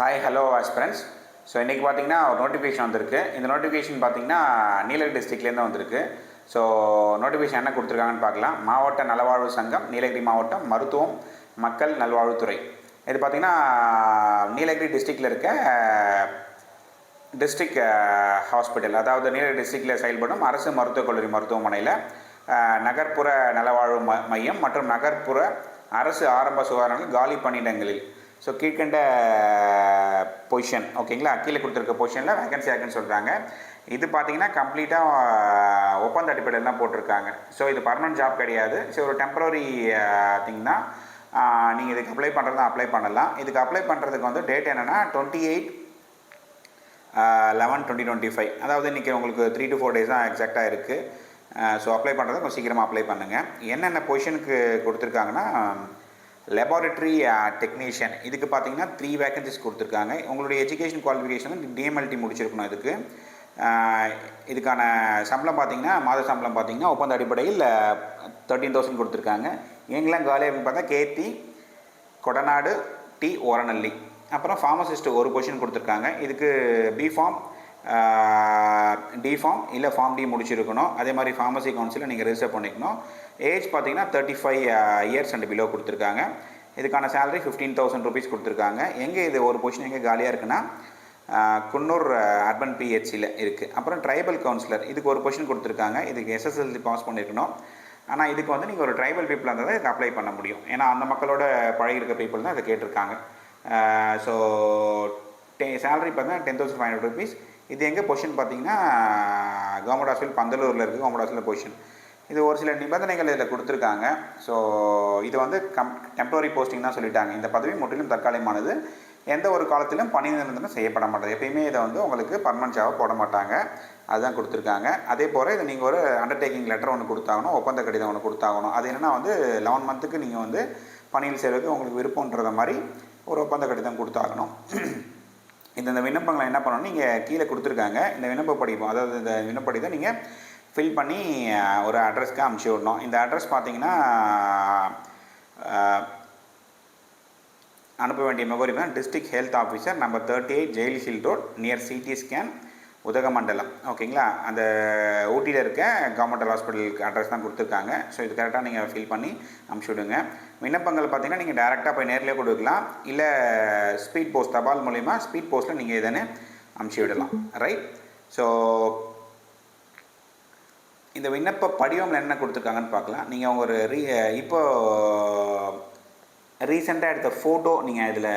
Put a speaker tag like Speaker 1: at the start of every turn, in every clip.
Speaker 1: Hi hello aspirants so இன்றைக்கி பார்த்தீங்கன்னா ஒரு நோட்டிஃபிகேஷன் வந்திருக்கு. இந்த நோட்டிஃபிகேஷன் பார்த்தீங்கன்னா நீலகிரி டிஸ்ட்ரிக்ட்லேருந்து வந்திருக்கு. ஸோ நோட்டிஃபிகேஷன் என்ன கொடுத்துருக்காங்கன்னு பார்க்கலாம் மாவட்ட நலவாழ்வு சங்கம் நீலகிரி மாவட்டம் மருத்துவம் மக்கள் நல்வாழ்வுத்துறை. இது பார்த்தீங்கன்னா நீலகிரி டிஸ்ட்ரிக்டில் இருக்க டிஸ்ட்ரிக் ஹாஸ்பிட்டல் அதாவது நீலகிரி டிஸ்ட்ரிக்டில் செயல்படும் அரசு மருத்துவக் கல்லூரி மருத்துவமனையில் நகர்ப்புற நலவாழ்வு மையம் மற்றும் நகர்ப்புற அரசு ஆரம்ப சுகாதாரங்கள் காலி பணியிடங்களில். ஸோ கீழ்கண்ட பொசிஷன் ஓகேங்களா கீழே கொடுத்துருக்க பொசிஷனில் வேகன்சி ஆகுன்னு சொல்கிறாங்க இது பார்த்தீங்கன்னா கம்ப்ளீட்டாக ஒப்பந்த அடிப்படையில் தான் போட்டிருக்காங்க. ஸோ இது பர்மனன்ட் ஜாப் கிடையாது. ஸோ ஒரு டெம்பரரி திங் தான். நீங்கள் இதுக்கு அப்ளை பண்ணுறதா அப்ளை பண்ணலாம். இதுக்கு அப்ளை பண்ணுறதுக்கு வந்து டேட் என்னென்னா twenty eight eleven twenty twenty five அதாவது இன்றைக்கி உங்களுக்கு த்ரீ டு ஃபோர் டேஸ் தான் எக்ஸாக்டாக இருக்குது ஸோ அப்ளை பண்ணுறது கொஞ்சம் சீக்கிரமாக அப்ளை பண்ணுங்கள் என்னென்ன பொசிஷனுக்கு கொடுத்துருக்காங்கன்னா லெபார்ட்டரி டெக்னீஷியன் uh, இதுக்கு பார்த்தீங்கன்னா த்ரீ வேகன்சிஸ் கொடுத்துருக்காங்க. உங்களுடைய எஜுகேஷன் குவாலிஃபிகேஷன் வந்து டிஎம்எல்டி முடிச்சிருக்கணும் இதுக்கு. இதுக்கான சம்பளம் பார்த்தீங்கன்னா மாத சம்பளம் பார்த்தீங்கன்னா ஒப்பந்த அடிப்படையில் தேர்ட்டீன் தௌசண்ட் கொடுத்துருக்காங்க. எங்கெல்லாம் காலியாக பார்த்தா கேத்தி கொடநாடு டி ஓரநல்லி. அப்புறம் ஃபார்மசிஸ்ட் ஒரு பொசிஷன் கொடுத்துருக்காங்க. இதுக்கு பி ஃபார்ம் டி ஃபார்ம் இல்லை ஃபார்ம் டி முடிச்சிருக்கணும். அதே மாதிரி ஃபார்மசி கவுன்சிலில் நீங்கள் ரெஜிஸ்டர் பண்ணிக்கணும். ஏஜ் பார்த்தீங்கன்னா thirty five years and below கொடுத்துருக்காங்க. இதுக்கான சேலரி ஃபிஃப்டீன் தௌசண்ட் ருபீஸ் கொடுத்துருக்காங்க. எங்கே இது ஒரு பொசிஷன் எங்கே காலியாக இருக்குன்னா குன்னூர் அர்பன் பிஹெச்சியில் இருக்குது அப்புறம் ட்ரைபல் கவுன்சிலர் இதுக்கு ஒரு பொசிஷன் கொடுத்துருக்காங்க. இதுக்கு எஸ்எஸ்எல்சி பாஸ் பண்ணியிருக்கணும் ஆனால் இதுக்கு வந்து நீங்கள் ஒரு ட்ரைபல் பீப்புளாக இருந்தால் தான் இதுக்கு அப்ளை பண்ண முடியும். ஏன்னா அந்த மக்களோட பழகி இருக்க பீப்புள் தான் இதை கேட்டிருக்காங்க. ஸோ டெ சேலரி பார்த்தீங்கன்னா ten thousand five hundred rupees இது எங்கே பொசிஷன் பார்த்தீங்கன்னா கவர்மெண்ட் ஹாஸ்பிட்டல் பந்தலூரில் இருக்குது கவர்மெண்ட் ஹாஸ்பிட்டல் பொசிஷன் இது ஒரு சில நிபந்தனைகள் இதில் கொடுத்துருக்காங்க. ஸோ இது வந்து கம் டெம்பரரி போஸ்டிங் தான் சொல்லிட்டாங்க. இந்த பதவி முற்றிலும் தற்காலிகமானது. எந்த ஒரு காலத்திலும் பணி நிரந்தரம் செய்யப்பட மாட்டது. எப்பயுமே இதை வந்து உங்களுக்கு பர்மனன்ட் ஜாப் போட மாட்டாங்க. அதுதான் கொடுத்துருக்காங்க. அதே போல் இதை நீங்கள் ஒரு அண்டர்டேக்கிங் லெட்டர் ஒன்று கொடுத்தாகணும் ஒப்பந்த கடிதம் ஒன்று கொடுத்தாகணும். அது என்னென்னா வந்து லெவன் மந்த்துக்கு நீங்கள் வந்து பணியில் செய்கிறதுக்கு உங்களுக்கு விருப்பம்ன்றத மாதிரி ஒரு ஒப்பந்த கடிதம் கொடுத்தாகணும். இந்த இந்த விண்ணப்பங்களை என்ன பண்ணணும்? நீங்கள் கீழே கொடுத்துருக்காங்க. இந்த விண்ணப்ப படிப்போம் அதாவது இந்த விண்ணப்படிதை நீங்கள் ஃபில் பண்ணி ஒரு அட்ரஸ்க்கு அமுச்சு விடணும். இந்த அட்ரஸ் பார்த்தீங்கன்னா அனுப்ப வேண்டிய முகவரி தான் district health officer number thirty eight jail hill road near CT scan Udhagamandalam. ஓகேங்களா? அந்த ஊட்டியில் இருக்க கவர்மெண்டல் ஹாஸ்பிட்டலுக்கு அட்ரஸ் தான் கொடுத்துருக்காங்க. ஸோ இது கரெக்டாக நீங்கள் ஃபில் பண்ணி அமுச்சு விடுங்க விண்ணப்பங்கள் பார்த்தீங்கன்னா நீங்கள் டேரெக்டாக போய் நேர்லேயே கொடுக்கலாம். இல்லை ஸ்பீட் போஸ்ட் தபால் மூலிமா ஸ்பீட் போஸ்ட்டில் நீங்கள் இதனை அமுச்சு விடலாம் ரைட் ஸோ இந்த விண்ணப்ப படிவம் என்ன கொடுத்துருக்காங்கன்னு பார்க்கலாம். நீங்கள் ஒரு ரீ இப்போ ரீசெண்டாக எடுத்த ஃபோட்டோ நீங்கள் இதில்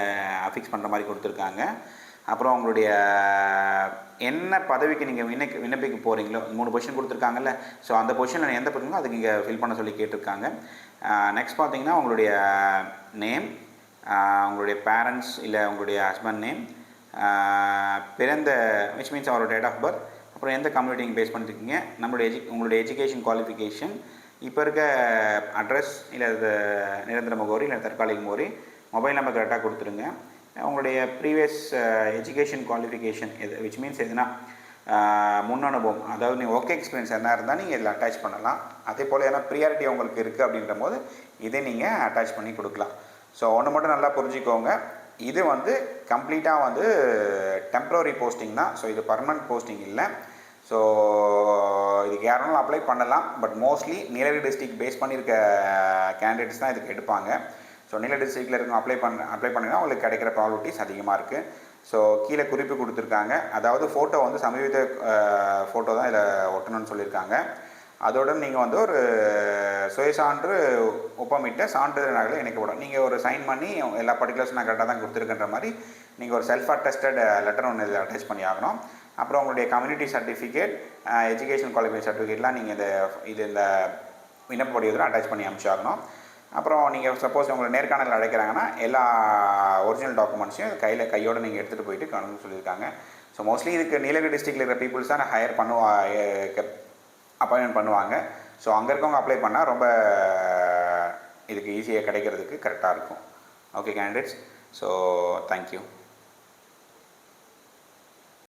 Speaker 1: அஃபிக்ஸ் பண்ணுற மாதிரி கொடுத்துருக்காங்க. அப்புறம் உங்களுடைய என்ன பதவிக்கு நீங்கள் விண்ண விண்ணப்பிக்க போகிறீங்களோ மூணு பொசிஷன் கொடுத்துருக்காங்கல்ல ஸோ அந்த பொசிஷனில் எந்த பொசிஷனோ அதுக்கு இங்கே ஃபில் பண்ண சொல்லி கேட்டிருக்காங்க. நெக்ஸ்ட் பார்த்தீங்கன்னா உங்களுடைய நேம் உங்களுடைய பேரண்ட்ஸ் இல்லை உங்களுடைய ஹஸ்பண்ட் நேம் பிறந்த விச் மீன்ஸ் அவரோட டேட் ஆஃப் பர்த் அப்புறம் எந்த கம்யூனிட்டி நீங்கள் பேஸ் பண்ணிருக்கீங்க நம்மளுடைய எஜு உங்களுடைய எஜுகேஷன் குவாலிஃபிகேஷன் இப்போ இருக்க அட்ரஸ் இல்லை அது நிரந்தர முகவரி இல்லை தற்காலிக முகவரி மொபைல் நம்பர் கரெக்டாக கொடுத்துருங்க. உங்களுடைய ப்ரீவியஸ் எஜுகேஷன் குவாலிஃபிகேஷன் எது விச் மீன்ஸ் எதுனா uh, முன் அனுபவம் அதாவது நீங்கள் ஒர்க் எக்ஸ்பீரியன்ஸ் என்ன இருந்தால் நீங்கள் இதில் அட்டாச் பண்ணலாம். அதே போல் ஏன்னா ப்ரியாரிட்டி உங்களுக்கு இருக்குது அப்படின்ற போது இதை நீங்கள் அட்டாச் பண்ணி கொடுக்கலாம். ஸோ ஒன்று மட்டும் நல்லா புரிஞ்சுக்கோங்க. இது வந்து கம்ப்ளீட்டாக வந்து டெம்ப்ரவரி போஸ்டிங் தான். ஸோ இது பர்மனன்ட் போஸ்டிங் இல்லை. ஸோ இதுக்கு யாரும் அப்ளை பண்ணலாம். But mostly Nilgiri district base பண்ணியிருக்க கேண்டிடேட்ஸ் தான் இதுக்கு எடுப்பாங்க. ஸோ நீலகிரி டிஸ்ட்ரிக்டில் இருக்கும் அப்ளை பண்ண அப்ளை பண்ணிங்கன்னா உங்களுக்கு கிடைக்கிற ப்ராபர்ட்டிஸ் அதிகமாக இருக்குது ஸோ கீழே குறிப்பு கொடுத்துருக்காங்க. அதாவது ஃபோட்டோ வந்து சமீபத்த ஃபோட்டோ தான் இதில் ஒட்டணும்னு சொல்லியிருக்காங்க. அதோட நீங்கள் வந்து ஒரு சுயசான்று ஒப்பமிட்ட சான்றிதழ் நகலை இணைக்கப்படும். நீங்கள் ஒரு சைன் பண்ணி எல்லா பர்டிகுலர்ஸ் நான் கரெக்டாக தான் கொடுத்துருக்கன்ற மாதிரி நீங்கள் ஒரு செல்ஃப் அட்டஸ்டட் லெட்டர் ஒன்று இதில் அட்டாச் பண்ணி ஆகணும். அப்புறம் உங்களுடைய கம்யூனிட்டி சர்டிஃபிகேட் எஜுகேஷன் குவாலிஃபிகேஷன் சர்டிஃபிகேட்லாம் நீங்கள் இந்த இது இந்த விண்ணப்ப படிவத்தில் அட்டாச் பண்ணி அனுப்பிச்சாகணும். அப்புறம் நீங்கள் சப்போஸ் உங்களை நேர்காணல் அழைக்கிறாங்கன்னா எல்லா ஒரிஜினல் டாக்குமெண்ட்ஸையும் கையில் கையோடு நீங்கள் எடுத்துகிட்டு போயிட்டு கணக்கு சொல்லியிருக்காங்க. ஸோ மோஸ்ட்லி இதுக்கு நீலகிரி டிஸ்ட்ரிக்டில் இருக்கிற பீப்புள்ஸ் தான் ஹையர் பண்ணுவா அப்பாயின்மெண்ட் பண்ணுவாங்க. ஸோ அங்கே இருக்கவங்க அப்ளை பண்ணால் ரொம்ப இதுக்கு ஈஸியாக கிடைக்கிறதுக்கு கரெக்டாக இருக்கும். Okay candidates so thank you